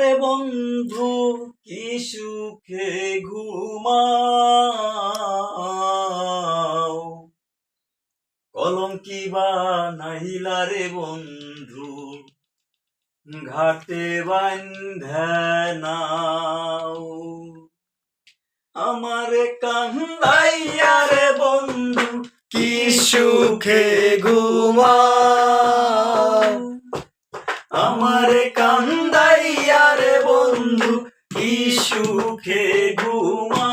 রে বন্ধু, কি সুখে ঘুমাও। কলম কি বানাইলা রে বন্ধু, ঘাটে বান্ধনাও আমারে কান্দাইয়া রে বন্ধু, কি সুখে ঘুমাও। আমারে কান্দাইয়া রে বন্ধু, কি সুখে ঘুমাও?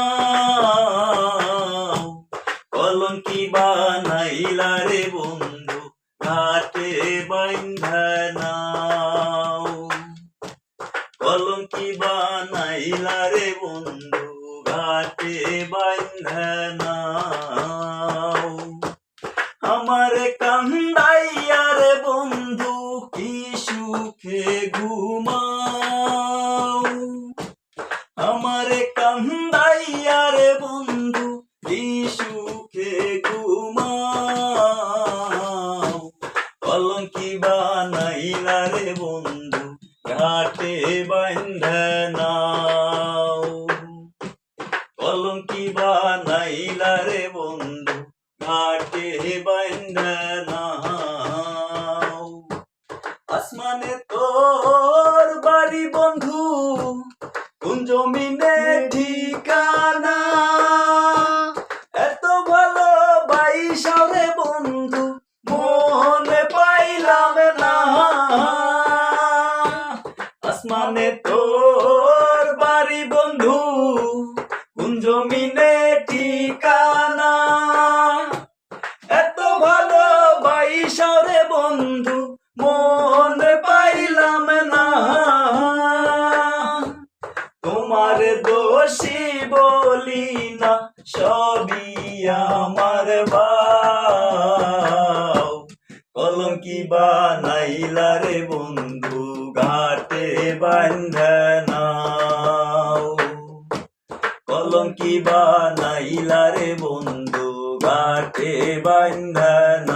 কলম কি বানাইলা রে বন্ধু, ঘাটে বান্ধনাও কলম কি বানাইলা রে বন্ধু, ঘাটে বান্ধনাও আমার কান্দাইয়া রে বন্ধু কি সুখে ঘুমাও। আমার কান্দাইয়া রে বন্ধু কি সুখে ঘুমাও। কলঙ্কি বানাইলা রে বন্ধু, ঘাটে বান্ধনাও কলঙ্কি বানাইলা রে বন্ধু, ঘাটে বান্ধনাও তোর বাড়ি বন্ধু, কোন জমিনে ঠিকানা? এত ভালো বাইশারে বন্ধু মনে পাইলাম না। আসমানে তোর তোমার দোষী বলি না, সবই আমার বাও কলঙ্কি বানাইলা রে বন্ধু, ঘাটে বান্ধনাও কলঙ্কি বানাইলা রে বন্ধু, ঘাটে বান্ধনা